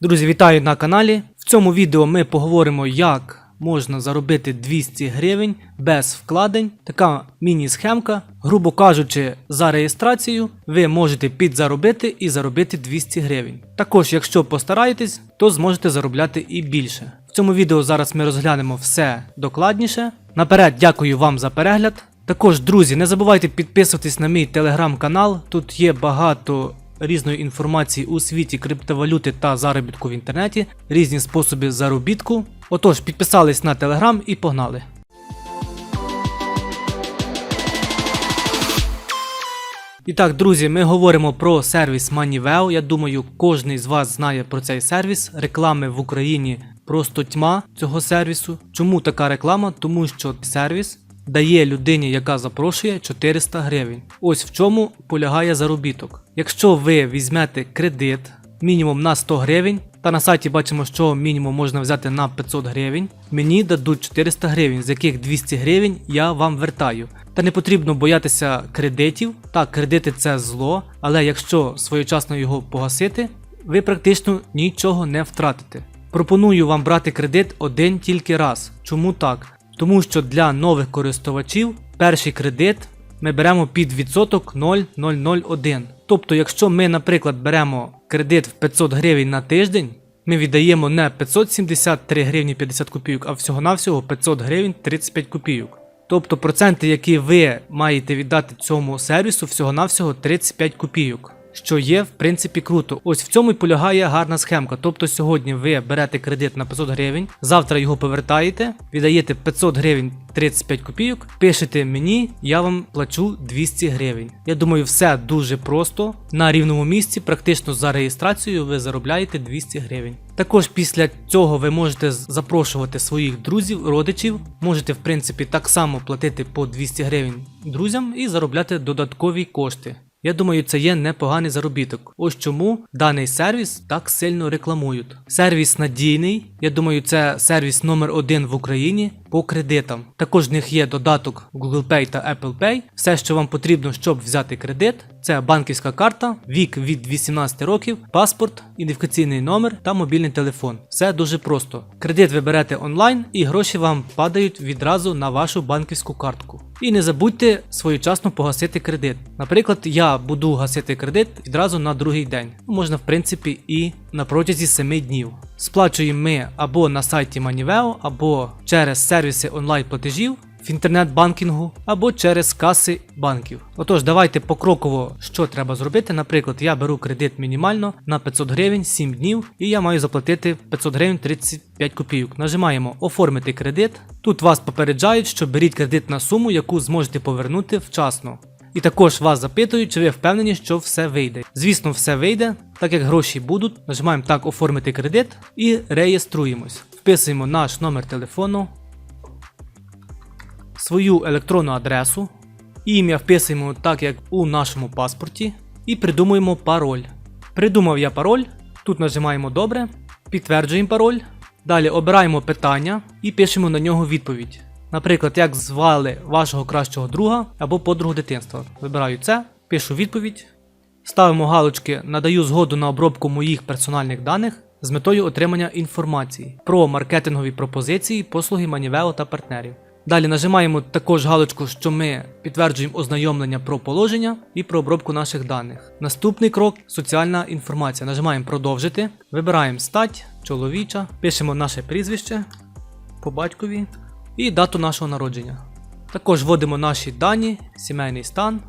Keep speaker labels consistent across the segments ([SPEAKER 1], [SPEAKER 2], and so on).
[SPEAKER 1] Друзі, вітаю на каналі. В цьому відео ми поговоримо, як можна заробити 200 гривень без вкладень. Така міні-схемка. Грубо кажучи, за реєстрацію ви можете підзаробити і заробити 200 гривень. Також, якщо постараєтесь, то зможете заробляти і більше. В цьому відео зараз ми розглянемо все докладніше. Наперед дякую вам за перегляд. Також, друзі, не забувайте підписуватись на мій телеграм-канал. Тут є багато різної інформації у світі криптовалюти та заробітку в інтернеті, різні способи заробітку. Отож, підписались на телеграм і погнали. І так, друзі, ми говоримо про сервіс Moneyveo. Я думаю, кожен з вас знає про цей сервіс. Реклами в Україні просто тьма цього сервісу. Чому така реклама? Тому що сервіс дає людині, яка запрошує 400 гривень. Ось в чому полягає заробіток. Якщо ви візьмете кредит мінімум на 100 гривень, та на сайті бачимо, що мінімум можна взяти на 500 гривень, мені дадуть 400 гривень, з яких 200 гривень я вам вертаю. Та не потрібно боятися кредитів. Так, кредити це зло, але якщо своєчасно його погасити, ви практично нічого не втратите. Пропоную вам брати кредит один тільки раз. Чому так? Тому що для нових користувачів перший кредит ми беремо під відсоток 0,001. Тобто, якщо ми, наприклад, беремо кредит в 500 гривень на тиждень, ми віддаємо не 573 гривні 50 копійок, а всього-навсього 500 гривень 35 копійок. Тобто проценти, які ви маєте віддати цьому сервісу, всього-навсього 35 копійок. Що є в принципі круто. Ось в цьому і полягає гарна схемка. Тобто сьогодні ви берете кредит на 500 гривень, завтра його повертаєте, віддаєте 500 гривень 35 копійок, пишете мені, я вам плачу 200 гривень. Я думаю, все дуже просто. На рівному місці, практично за реєстрацією, ви заробляєте 200 гривень. Також після цього ви можете запрошувати своїх друзів, родичів. Можете, в принципі, так само платити по 200 гривень друзям і заробляти додаткові кошти. Я думаю, це є непоганий заробіток. Ось чому даний сервіс так сильно рекламують. Сервіс надійний. Я думаю, це сервіс номер один в Україні по кредитам. Також в них є додаток Google Pay та Apple Pay. Все, що вам потрібно, щоб взяти кредит, це банківська карта, вік від 18 років, паспорт, ідентифікаційний номер та мобільний телефон. Все дуже просто. Кредит ви берете онлайн і гроші вам падають відразу на вашу банківську картку. І не забудьте своєчасно погасити кредит. Наприклад, я буду гасити кредит відразу на другий день. Можна, в принципі, і на протязі 7 днів. Сплачуємо ми або на сайті Moneyveo, або через сервіси онлайн-платежів в інтернет-банкінгу, або через каси банків. Отож, давайте покроково, що треба зробити. Наприклад, я беру кредит мінімально на 500 гривень 7 днів, і я маю заплатити 500 гривень 35 копійок. Нажимаємо оформити кредит. Тут вас попереджають, що беріть кредит на суму, яку зможете повернути вчасно. І також вас запитують, чи ви впевнені, що все вийде. Звісно, все вийде, так як гроші будуть. Нажимаємо так оформити кредит і реєструємось. Вписуємо наш номер телефону, свою електронну адресу, ім'я вписуємо так, як у нашому паспорті, і придумуємо пароль. Придумав я пароль, тут нажимаємо добре, підтверджуємо пароль. Далі обираємо питання і пишемо на нього відповідь. Наприклад, як звали вашого кращого друга або подругу дитинства. Вибираю це, пишу відповідь. Ставимо галочки Надаю згоду на обробку моїх персональних даних з метою отримання інформації про маркетингові пропозиції, послуги Манівео та партнерів. Далі нажимаємо також галочку, що ми підтверджуємо ознайомлення про положення і про обробку наших даних. Наступний крок соціальна інформація. Нажимаємо продовжити, вибираємо стать, чоловіча, пишемо наше прізвище по батькові і дату нашого народження. Також вводимо наші дані, сімейний стан,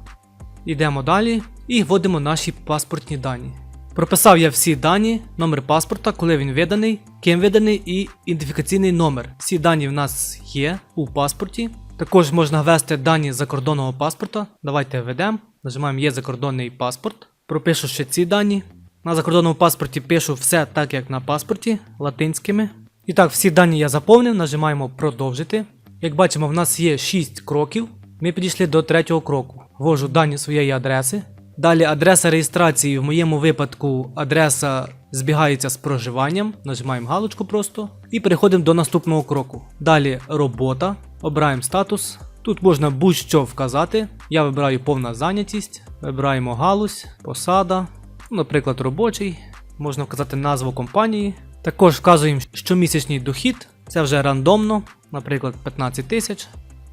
[SPEAKER 1] Йдемо далі і вводимо наші паспортні дані. Прописав я всі дані, номер паспорта, коли він виданий, ким виданий і ідентифікаційний номер. Всі дані в нас є у паспорті. Також можна ввести дані закордонного паспорта. Давайте введемо. Нажимаємо Є закордонний паспорт. Пропишу ще ці дані. На закордонному паспорті пишу все так, як на паспорті, латинськими. І так, всі дані я заповнив, нажимаємо продовжити. Як бачимо, в нас є 6 кроків. Ми підійшли до третього кроку. Ввожу дані своєї адреси. Далі адреса реєстрації, в моєму випадку адреса збігається з проживанням. Нажимаємо галочку просто. І переходимо до наступного кроку. Далі робота. Обираємо статус. Тут можна будь-що вказати. Я вибираю повна зайнятість. Вибираємо галузь, посада, наприклад, робочий. можна вказати назву компанії. Також вказуємо щомісячний дохід, це вже рандомно, наприклад, 15 тисяч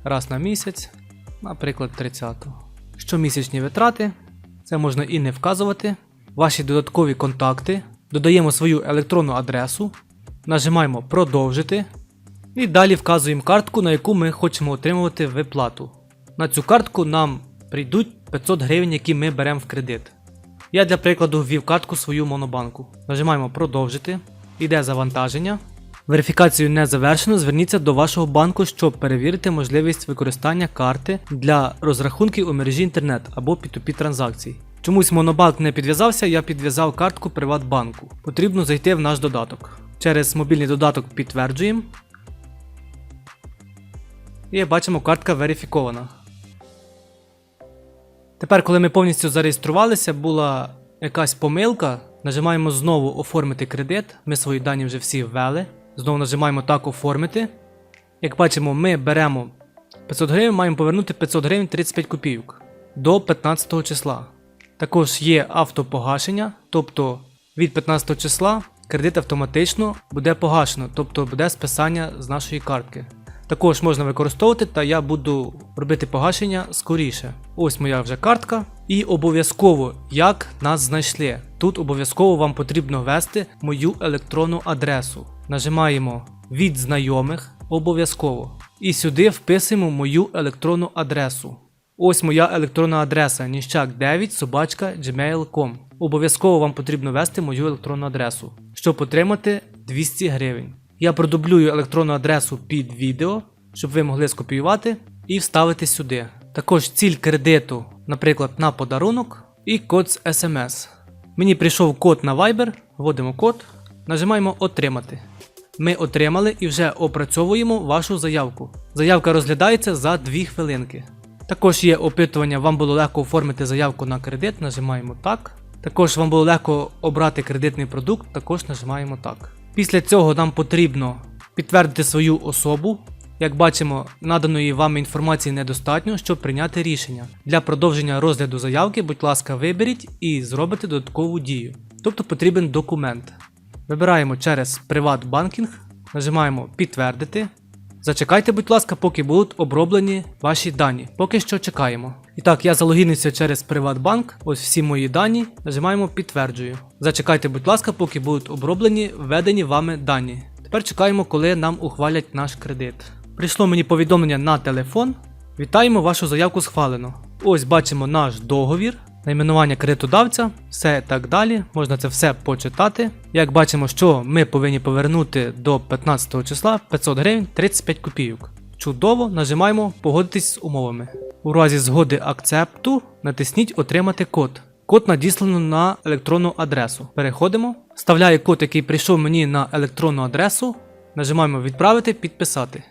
[SPEAKER 1] раз на місяць, наприклад, 30. Щомісячні витрати, це можна і не вказувати. Ваші додаткові контакти, додаємо свою електронну адресу, нажимаємо продовжити і далі вказуємо картку, на яку ми хочемо отримувати виплату. На цю картку нам прийдуть 500 гривень, які ми беремо в кредит. Я для прикладу ввів картку свою монобанку. Нажимаємо продовжити. Іде завантаження. Верифікацію не завершено. Зверніться до вашого банку, щоб перевірити можливість використання карти для розрахунків у мережі інтернет або P2P транзакцій. Чомусь монобанк не підв'язався, я підв'язав картку Приватбанку. Потрібно зайти в наш додаток. Через мобільний додаток підтверджуємо. І бачимо, картка верифікована. Тепер, коли ми повністю зареєструвалися, була якась помилка. Нажимаємо знову оформити кредит. Ми свої дані вже всі ввели. Знову нажимаємо так оформити. Як бачимо, ми беремо 500 гривень, маємо повернути 500 гривень 35 копійок до 15 числа. Також є автопогашення, тобто від 15 числа кредит автоматично буде погашено, тобто буде списання з нашої картки. Також можна використовувати, та я буду робити погашення скоріше. Ось моя вже картка. І обов'язково, як нас знайшли. Тут обов'язково вам потрібно ввести мою електронну адресу. Нажимаємо від знайомих обов'язково. І сюди вписуємо мою електронну адресу. Ось моя електронна адреса ніщак9 собачка gmail.com. Обов'язково вам потрібно ввести мою електронну адресу, щоб отримати 200 гривень. Я продублюю електронну адресу під відео, щоб ви могли скопіювати і вставити сюди. Також ціль кредиту, наприклад, на подарунок і код з SMS. Мені прийшов код на Viber, вводимо код, нажимаємо Отримати. Ми отримали і вже опрацьовуємо вашу заявку. Заявка розглядається за 2 хвилинки. Також є опитування, вам було легко оформити заявку на кредит, нажимаємо так. Також вам було легко обрати кредитний продукт, також нажимаємо так. Після цього нам потрібно підтвердити свою особу. Як бачимо, наданої вам інформації недостатньо, щоб прийняти рішення. Для продовження розгляду заявки, будь ласка, виберіть і зробите додаткову дію. Тобто потрібен документ. Вибираємо через Приватбанкінг, нажимаємо Підтвердити. Зачекайте, будь ласка, поки будуть оброблені ваші дані. Поки що чекаємо. І так, я залогінився через Приватбанк. Ось всі мої дані. Нажимаємо підтверджую. Зачекайте, будь ласка, поки будуть оброблені введені вами дані. Тепер чекаємо, коли нам ухвалять наш кредит. Прийшло мені повідомлення на телефон. Вітаємо, вашу заявку схвалено. Ось бачимо наш договір, найменування кредитодавця, все так далі. Можна це все почитати. Як бачимо, що ми повинні повернути до 15 числа 500 гривень 35 копійок. Чудово, нажимаємо погодитись з умовами. У разі згоди акцепту натисніть Отримати код. Код надіслано на електронну адресу. Переходимо. Вставляю код, який прийшов мені на електронну адресу. Нажимаємо Відправити, підписати.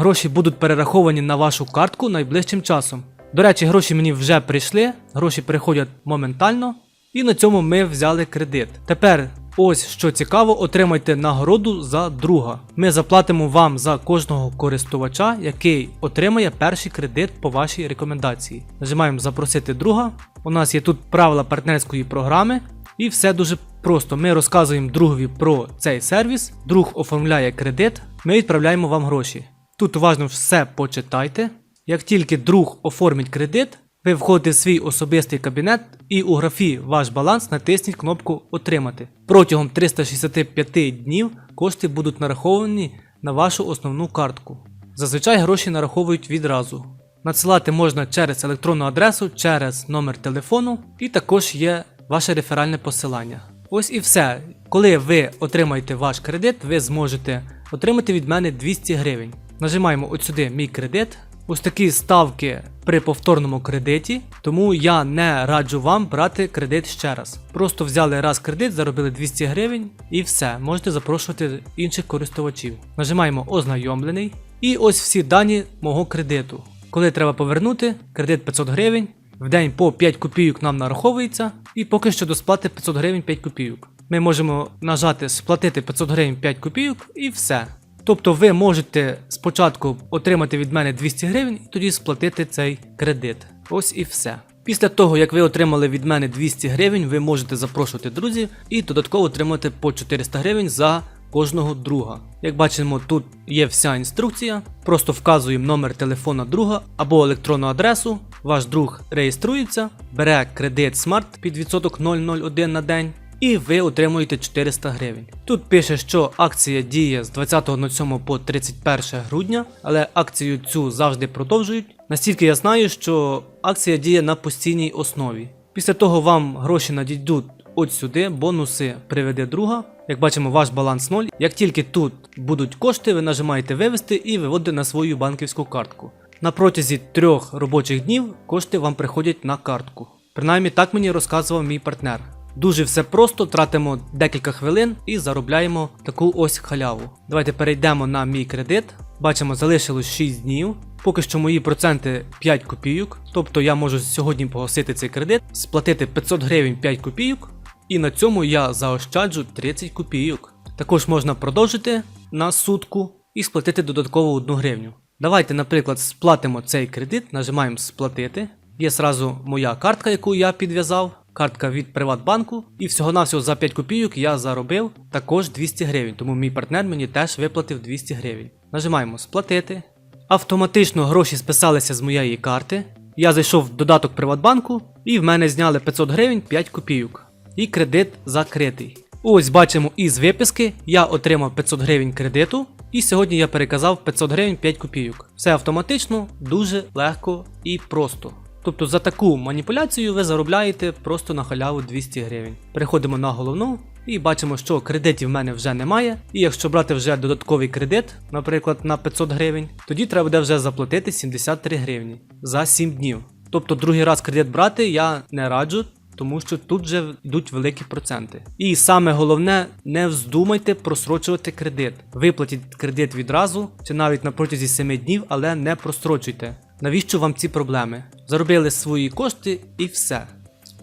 [SPEAKER 1] Гроші будуть перераховані на вашу картку найближчим часом. До речі, гроші мені вже прийшли, гроші приходять моментально, і на цьому ми взяли кредит. Тепер, ось що цікаво, отримайте нагороду за друга. Ми заплатимо вам за кожного користувача, який отримає перший кредит по вашій рекомендації. Нажимаємо Запросити друга. У нас є тут правила партнерської програми. І все дуже просто. Ми розказуємо другові про цей сервіс, друг оформляє кредит, ми відправляємо вам гроші. Тут уважно все почитайте. Як тільки друг оформить кредит, ви входите в свій особистий кабінет і у графі Ваш баланс натисніть кнопку Отримати. Протягом 365 днів кошти будуть нараховані на вашу основну картку. Зазвичай гроші нараховують відразу. Надсилати можна через електронну адресу, через номер телефону, і також є ваше реферальне посилання. Ось і все. Коли ви отримаєте ваш кредит, ви зможете отримати від мене 200 гривень. Нажимаємо от сюди мій кредит. Ось такі ставки при повторному кредиті, тому я не раджу вам брати кредит ще раз. Просто взяли раз кредит, заробили 200 гривень і все, можете запрошувати інших користувачів. Нажимаємо ознайомлений. І ось всі дані мого кредиту. Коли треба повернути, кредит 500 гривень, в день по 5 копійок нам нараховується, і поки що до сплати 500 гривень 5 копійок. Ми можемо нажати сплатити 500 гривень 5 копійок і все. Тобто ви можете спочатку отримати від мене 200 гривень і тоді сплатити цей кредит. Ось і все. Після того, як ви отримали від мене 200 гривень, ви можете запрошувати друзів і додатково отримати по 400 гривень за кожного друга. Як бачимо, тут є вся інструкція. Просто вказуємо номер телефона друга або електронну адресу. Ваш друг реєструється, бере кредит смарт під відсоток 001 на день. І ви отримуєте 400 гривень. Тут пише, що акція діє з 20.07 по 31 грудня, але акцію цю завжди продовжують. Настільки я знаю, що акція діє на постійній основі. Після того вам гроші надійдуть от сюди, бонуси приведе друга. Як бачимо, ваш баланс 0. Як тільки тут будуть кошти, ви нажимаєте вивести і виводите на свою банківську картку. На протязі трьох робочих днів кошти вам приходять на картку. Принаймні так мені розказував мій партнер. Дуже все просто, тратимо декілька хвилин і заробляємо таку ось халяву. Давайте перейдемо на мій кредит. Бачимо, залишилось 6 днів. Поки що мої проценти 5 копійок. Тобто я можу сьогодні погасити цей кредит, сплатити 500 гривень 5 копійок, і на цьому я заощаджу 30 копійок. Також можна продовжити на сутку і сплатити додатково 1 гривню. Давайте, наприклад, сплатимо цей кредит, нажимаємо сплатити. Є сразу моя картка, яку я підв'язав, картка від Приватбанку. І всього-навсього за 5 копійок я заробив також 200 гривень, тому мій партнер мені теж виплатив 200 гривень. Нажимаємо сплатити. Автоматично гроші списалися з моєї карти. Я зайшов в додаток Приватбанку і в мене зняли 500 гривень 5 копійок. І кредит закритий. Ось бачимо із виписки, я отримав 500 гривень кредиту, і сьогодні я переказав 500 гривень 5 копійок. Все автоматично, дуже легко і просто. Тобто за таку маніпуляцію ви заробляєте просто на халяву 200 гривень. Переходимо на головну і бачимо, що кредитів в мене вже немає. І якщо брати вже додатковий кредит, наприклад, на 500 гривень, тоді треба буде вже заплатити 73 гривні за 7 днів. Тобто другий раз кредит брати я не раджу, тому що тут вже йдуть великі проценти. І саме головне, не вздумайте просрочувати кредит. Виплатіть кредит відразу, чи навіть на протязі 7 днів, але не просрочуйте. Навіщо вам ці проблеми? Заробили свої кошти і все.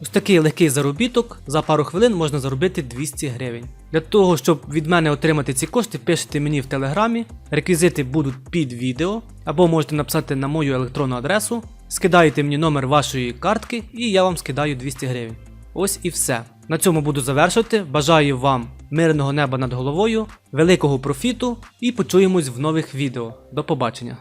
[SPEAKER 1] Ось такий легкий заробіток, за пару хвилин можна заробити 200 гривень. Для того, щоб від мене отримати ці кошти, пишете мені в телеграмі, реквізити будуть під відео, або можете написати на мою електронну адресу, скидаєте мені номер вашої картки і я вам скидаю 200 гривень. Ось і все. На цьому буду завершувати. Бажаю вам мирного неба над головою, великого профіту і почуємось в нових відео. До побачення!